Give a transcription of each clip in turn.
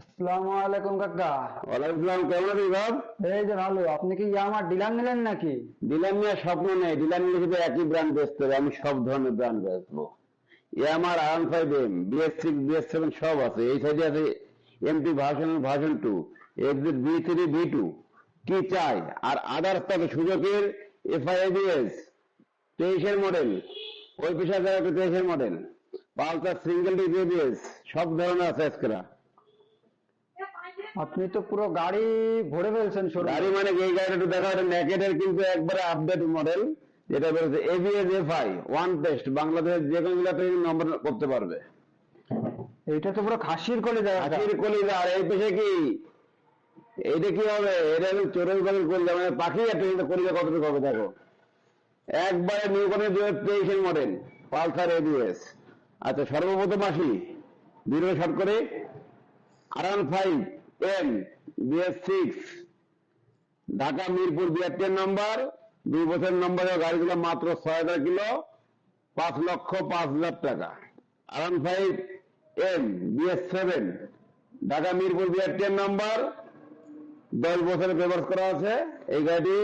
আসসালামু আলাইকুম কাকা। ওয়ালাইকুম আসসালাম কেমন আছিস বাব এই যে ভালো আপনি কি ইয়ামার ডিলার নিলেন নাকি? ডিলার নিয়ে স্বপ্ন নেই ডিলার নিয়ে শুধু একই ব্র্যান্ড বেচতে হবে আমি সব ধরনের ব্র্যান্ড বেচবো। আমার আরাম five M BS six BS seven সব আছে এই সাইডে আছে version version two exit B three B two কি চাই? আর আদার্স থাকে সুযোগের তেইশের মডেল ওই পেশা যারা তেইশের মডেল পালসার সিঙ্গেল ডিবিএস সব ধরনের আছে এসকেরা আপনি তো পুরো গাড়ি ভরে ফেলছেন গাড়ি মানে এই গাড়িটা একটু দেখা এটা নেকেটের কিন্তু একবারে আপডেট মডেল যেটা বেরোচ্ছে এবিএস এফআই ওয়ান টেস্ট বাংলাদেশের যে কোনো জেলাতে নম্বর করতে পারবে। এইটা তো পুরো খাসির কলে যায় হাতির কলিজা আর এই পেশে কি? এইটা কি হবে? এটা আমি চোরের বাড়ির কলিজা মানে পাখি একটা কিন্তু কলিজা কতটুকু হবে দেখো। একবারে নিউ করে দুই হাজার তেইশের মডেল পালসার এবিএস আচ্ছা সর্বপ্রথম আসি। বিরো শর্ট করে Aran five M, BS six Dhaka Mirpur বিয়াত্তর নম্বর, দুই বছর নম্বরের গাড়িগুলো মাত্র ছয় হাজার কিলো, পাঁচ লক্ষ পাঁচ হাজার টাকা। Aran five M, BS seven Dhaka Mirpur বিয়াত্তর নম্বর, দশ বছরের ব্যবহার করা আছে, এই গাড়ি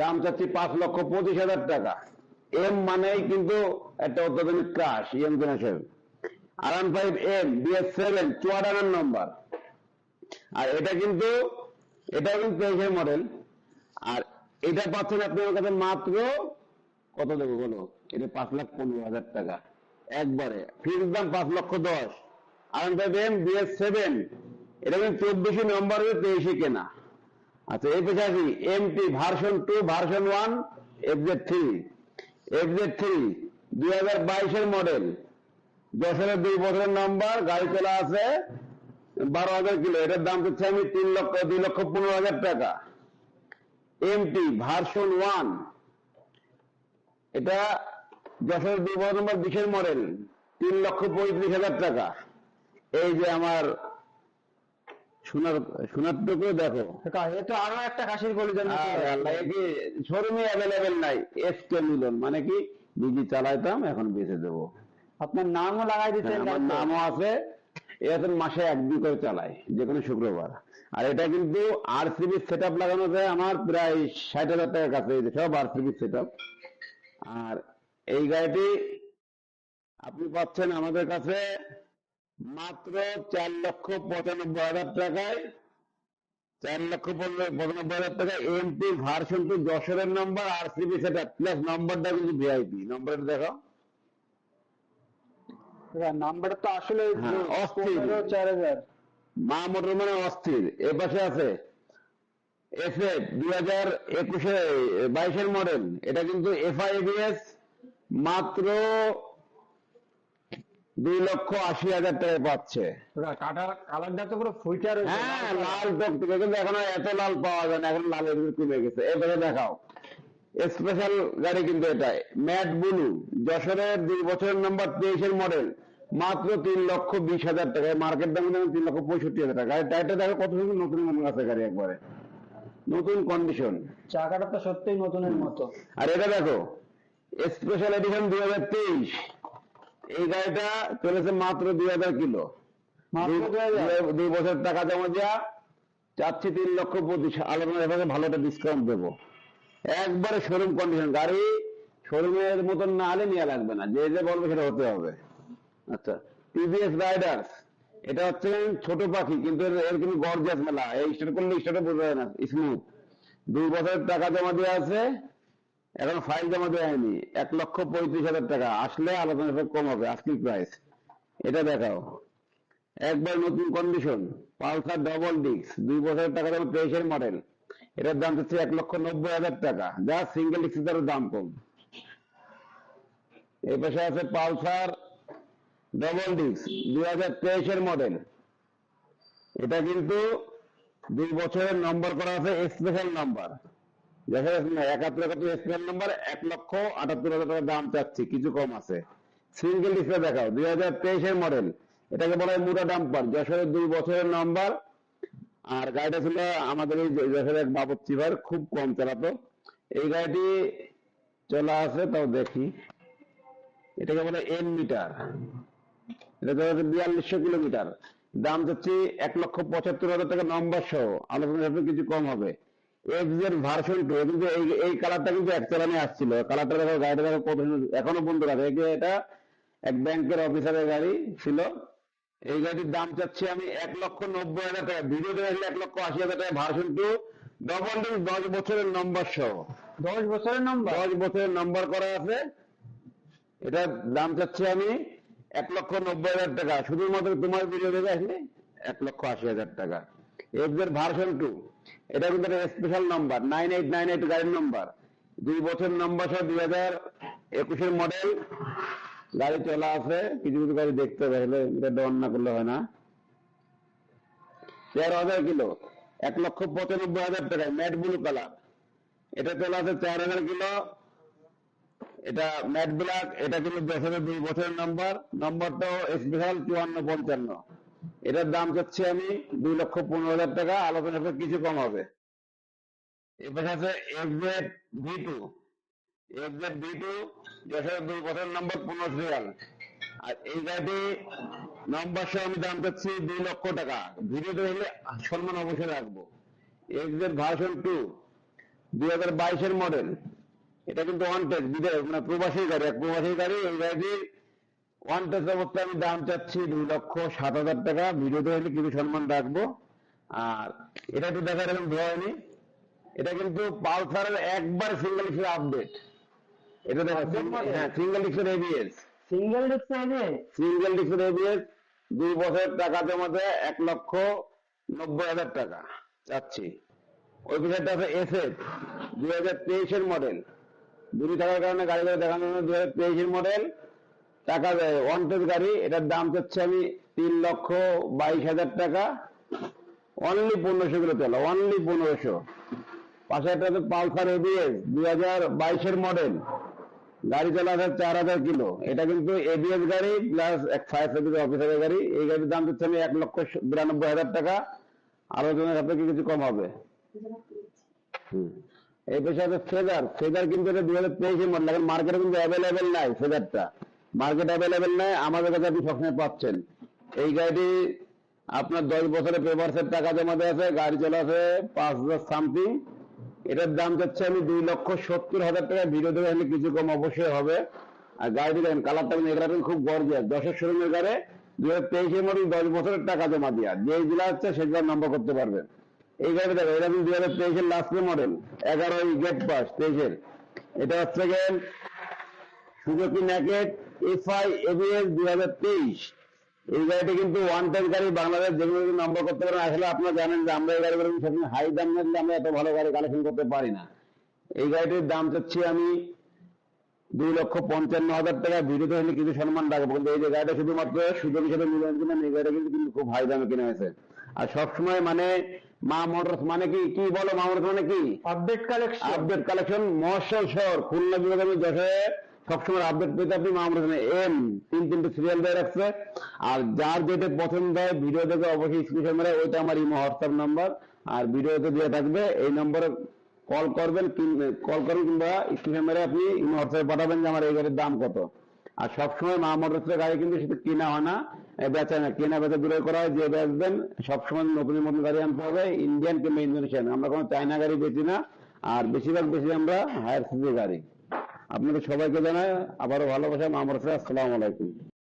দাম চাচ্ছি পাঁচ লক্ষ পঁচিশ হাজার টাকা। এম মানেই কিন্তু একটা অত্যাধুনিক ক্রাশ এম জেনারেশন আরাম ফাইভ এম, বিএস সেভেন চুয়াডাঙ্গার নম্বর। আর এটা কিন্তু এটা কিন্তু তেইশের মডেল আর এটা পাচ্ছেন আপনি আমার কাছে মাত্র কত দেবো বলো? এটা পাঁচ লাখ পনেরো হাজার টাকা। একবারে ফিক্স দাম পাঁচ লক্ষ দশ। আর দেবেন বিএস সেভেন এটা কিন্তু চব্বিশে নম্বর তেইশে কেনা। আচ্ছা এই পেছনে আসি। MT version two version one FZ three FZ three দুই হাজার বাইশের মডেল যশোরের দুই বছরের নম্বর গাড়ি চলা আছে বারো হাজার কিলো এটার দাম হচ্ছে আমি তিন লক্ষ দুই লক্ষ পনেরো হাজার টাকা। এমটি ভার্সন ওয়ান এটা যশোরের দুই নম্বর বিশের মডেল তিন লক্ষ পঁয়ত্রিশ হাজার টাকা। এই যে আমার সোনার সোনার টুকু দেখো। আরও একটা খাসির কলে শোরুমে অ্যাভেলেবেল নাই এস কে মিলন মানে কি? বিজি চালাইতাম এখন বেঁচে দেবো। আপনার নামও লাগাই দিচ্ছেন হ্যাঁ, নামও আছে। এ এখন মাসে একদিন করে চালাই যে কোনো শুক্রবার। আর এটা কিন্তু আর আরসিবি সেট আপ লাগানো যায় আমার প্রায় ষাট হাজার টাকার কাছে, এই যে সব সেট আপ আর এই গাড়িটি আপনি পাচ্ছেন আমাদের কাছে মাত্র চার লক্ষ পঁচানব্বই হাজার টাকায়। চার লক্ষ পঁচানব্বই হাজার টাকা এমপি ভার্সন টু যশোরের নম্বর আরসিবি সেট আপ প্লাস নম্বরটা কিন্তু ভিআইপি নম্বরটা দেখো নাম্বার তো আসলে হ্যাঁ, অস্থির। পনেরো চার হাজার। মা মোটর মানে অস্থির। এ পাশে আছে এফএফ দুই হাজার একুশে বাইশের মডেল এটা কিন্তু এফআইবিএস মাত্র দুই লক্ষ আশি হাজার পাচ্ছে। কালারটা তো পুরো ফুইটা হ্যাঁ লাল টকটকে কিন্তু এখন এত লাল পাওয়া যায় না এখন লালের কমে গেছে। এবারে দেখাও। স্পেশাল গাড়ি কিন্তু এটাই। ম্যাট বুলু যশোরের দুই বছরের নাম্বার তেইশের মডেল মাত্র তিন লক্ষ বিশ হাজার টাকা। মার্কেট দাম কিন্তু তিন লক্ষ পঁয়ষট্টি হাজার টাকা। টায়ারটা দেখো কত সুন্দর নতুন মনে আছে গাড়ি একবারে। নতুন কন্ডিশন চাকাটা তো সত্যিই নতুনের মতো। আর এটা দেখো স্পেশাল এডিশন দুই হাজার তেইশ। এই গাড়িটা চলেছে মাত্র দুই হাজার কিলো। দুই- বছর টাকা জমা দেওয়া চাচ্ছি তিন লক্ষ পঁচিশ। আলোচনা এভাবে ভালো একটা ডিসকাউন্ট দেবো। একবারে শোরুম কন্ডিশন গাড়ি শোরুমের মতন না হলে নিয়ে লাগবে না। যে যে বলবে সেটা হতে হবে। আচ্ছা টিভিএস রাইডার্স এটা হচ্ছে ছোট পাখি, কিন্তু এর কিন্তু গর্জাস মেলা, এই স্টার্ট করলে স্টার্টে বোঝা যায় না স্মুথ দুই বছরের টাকা জমা দেওয়া আছে, এখন ফাইল জমা দেওয়া হয়নি, এক লক্ষ পঁয়ত্রিশ হাজার টাকা, আসলে আলোচনা কম হবে আজকের প্রাইস এটা দেখাও। একবার নতুন কন্ডিশন পালসার ডবল ডিস্ক দুই বছরের টাকা দাম তেইশের মডেল এটার দাম হচ্ছে এক লক্ষ নব্বই হাজার টাকা, যা সিঙ্গেল ডিস্কের দাম কম। এই পাশে আছে পালসার ডবল ডিস্ক দুই হাজার তেইশের মডেল এটা কিন্তু দুই বছরের নম্বর করা আছে স্পেশাল নাম্বার দেখা যাচ্ছে না একাত্তর একাত্তর স্পেশাল নাম্বার এক লক্ষ আটাত্তর হাজার টাকা দাম চাচ্ছি, কিছু কম আছে। সিঙ্গেল ডিসপ্লে দেখাও, দুই হাজার তেইশের মডেল এটাকে বলা হয় মুরা ডাম্পার যশোরের দুই বছরের নাম্বার আর গাড়িটা ছিল আমাদের এই যশোরের এক বাবদ চিভার খুব কম চালাতো। এই গাড়িটি চলা আছে, তাও দেখি। এটাকে বলে এন মিটার এটা চলা বিয়াল্লিশশো কিলোমিটার। দাম যাচ্ছে এক লক্ষ পঁচাত্তর হাজার টাকা নম্বর সহ। আলোচনা কিছু কম হবে। এক্সের ভার্সন টু কিন্তু এই এই কালারটা কিন্তু এক চালানে আসছিল। কালারটা দেখো গাড়িটা দেখো কত এখনও বন্ধ যে এটা এক ব্যাংকের অফিসারের গাড়ি ছিল। এই গাড়ির দাম চাচ্ছি আমি এক লক্ষ নব্বই হাজার টাকা। ভিডিওতে আসলে এক লক্ষ আশি হাজার টাকা ভার্সন টু ডবল ডিস্ক দশ বছরের নম্বর সহ। দশ বছরের নম্বর দশ বছরের নম্বর করা আছে। এটার দাম চাচ্ছি আমি এক লক্ষ নব্বই হাজার টাকা। শুধুমাত্র তোমার ভিডিও দেখে আসলে এক লক্ষ আশি হাজার টাকা। এফজেড ভার্সন টু এটা কিন্তু একটা special number nine eight nine eight গাড়ির নাম্বার দুই বছর নম্বর সহ দুই হাজার একুশের মডেল গাড়ি চলা আছে, কিছু কিছু গাড়ি দেখতে হবে হলে এটা ডন না করলে হয় না। তেরো হাজার কিলো, এক লক্ষ পঁচানব্বই হাজার টাকায় ম্যাট ব্লু কালার এটা চলে আছে চার হাজার কিলো এটা ম্যাট ব্ল্যাক এটা কিন্তু হাজার দুই বছরের নাম্বার নম্বরটাও স্পেশাল চুয়ান্ন পঞ্চান্ন এটার দাম চাচ্ছি আমি দুই লক্ষ পনেরো হাজার টাকা আলোচনা করে কিছু কম হবে। আছে ভি টু ভি টু দুই বছরের নম্বর পনেরো সিরিয়াল আর এই গাড়িটি নম্বর সহ আমি দাম চাচ্ছি দুই লক্ষ টাকা। ভিডিওতে হলে সম্মান অবশ্যই রাখব। এক্সজেড ভার্সন টু দুই হাজার বাইশের মডেল এটা কিন্তু ওয়ান টেক বিদেশ মানে প্রবাসী গাড়ি এক প্রবাসী গাড়ি এই গাড়িটির ওয়ান টেক অবস্থায় আমি দাম চাচ্ছি দুই লক্ষ সাত হাজার টাকা। ভিডিওতে হলে কিছু সম্মান রাখব। আর এটা একটু দেখা এরকম ধোয়নি এটা কিন্তু পালসারের একবার সিঙ্গেল ডিস্কের আপডেট এটা দেখো হ্যাঁ সিঙ্গেল ডিস্কের এবিএস সিঙ্গেল ডিস্ক সিঙ্গেল ডিস্কের এবিএস দুই বছর টাকা জমাতে এক লক্ষ নব্বই হাজার টাকা। চাচ্ছি ওই বিষয়টা আছে এসএফ দুই হাজার তেইশের মডেল দূরে থাকার কারণে গাড়িগুলো জন্য দুই হাজার তেইশের মডেল টাকা দেয় টেস গাড়ি, এটার দাম চাচ্ছে আমি তিন লক্ষ বাইশ হাজার টাকা। অনলি পনেরোশো কিলো চলো অনলি পনেরোশো। পাশে একটা আছে পালসার এবিএস দুই হাজার বাইশের মডেল গাড়ি চলা আছে চার হাজার কিলো। এটা কিন্তু এবিএস গাড়ি প্লাস এক ফায়ার সার্ভিস অফিসারের গাড়ি। এই গাড়ির দাম দিচ্ছে আমি এক লক্ষ বিরানব্বই হাজার টাকা। আলোচনার সাথে কিছু কম হবে? হুম। এই পেশে আছে ফেজার। ফেজার কিন্তু এটা দুই হাজার তেইশের মডেল এখন মার্কেটে কিন্তু অ্যাভেলেবেল নাই ফেজারটা। মার্কেট অ্যাভেলেবেল নাই, আমাদের কাছে আপনি সবসময় পাচ্ছেন। এই গাড়িটি আপনার দশ বছরের পেপারসের টাকা জমা দেওয়া আছে, গাড়ি চলা আছে পাঁচ হাজার সামথিং এটার দাম যাচ্ছে আমি দুই লক্ষ সত্তর হাজার টাকা। ভিডিও দেবে হলে কিছু কম অবশ্যই হবে। আর গাড়ি দেখেন কালারটা কিন্তু কিন্তু খুব গর্জিয়াস দশের শোরুমের গাড়ি, দুই হাজার তেইশের মডেল দশ বছরের টাকা জমা দিয়া। যে জেলা হচ্ছে সেগুলো নম্বর করতে পারবেন। এই গাড়ি দেখো, এটা কিন্তু দুই হাজার তেইশের লাস্টের মডেল এগারো গেট পাস তেইশের। এটা হচ্ছে গিয়ে সুজুকি ন্যাকেট এফআই এবিএস দুই হাজার তেইশ। এই গাড়িটা কিন্তু ওয়ান টাইম গাড়ি বাংলাদেশ যেগুলো নম্বর করতে পারেন। আসলে আপনারা জানেন যে আমরা এই গাড়িগুলো সবসময় হাই দাম না দিলে আমরা এত ভালো গাড়ি কালেকশন করতে পারি না। এই গাড়িটির দাম চাচ্ছি আমি দুই লক্ষ পঞ্চান্ন হাজার টাকা। ভিডিওতে হলে কিছু সম্মান রাখব। কিন্তু এই যে গাড়িটা শুধুমাত্র সুযোগ হিসেবে মিলন কিনা এই গাড়িটা কিন্তু খুব হাই দামে কিনা হয়েছে আর সবসময় মানে কি কি বলো কি? আপডেট কালেকশন আপডেট কালেকশন মহর্ষল শহর খুলনা বিভাগে আমি যশোরে সবসময় আপডেট পেতে আপনি এম তিন তিনটে সিরিয়াল রাখছে। আর যার যেটা পছন্দ হয় ভিডিও দেখে অবশ্যই স্ক্রিনশট মেরে ওইটা আমার ইমো হোয়াটসঅ্যাপ নাম্বার আর ভিডিওতে দিয়ে থাকবে এই নম্বরে কল করবেন কল করবেন কিংবা স্ক্রিনশট মেরে আপনি ইমো হোয়াটসঅ্যাপে পাঠাবেন যে আমার এই গাড়ির দাম কত। আর সবসময় মা মোটরসের গাড়ি কিন্তু সেটা কেনা হয় না বেচা না, কেনা বেচা দূরে করা হয়, যে বেচবেন সবসময় নতুন নতুন গাড়ি আনতে হবে ইন্ডিয়ান কিংবা ইন্দোনেশিয়ান আমরা কোনো চায়না গাড়ি বেচি না, আর বেশিরভাগ বেশি আমরা হায়ার সিজি গাড়ি। আপনাদের সবাইকে জানাই আবারও ভালোবাসা মামরসা আসসালামু আলাইকুম।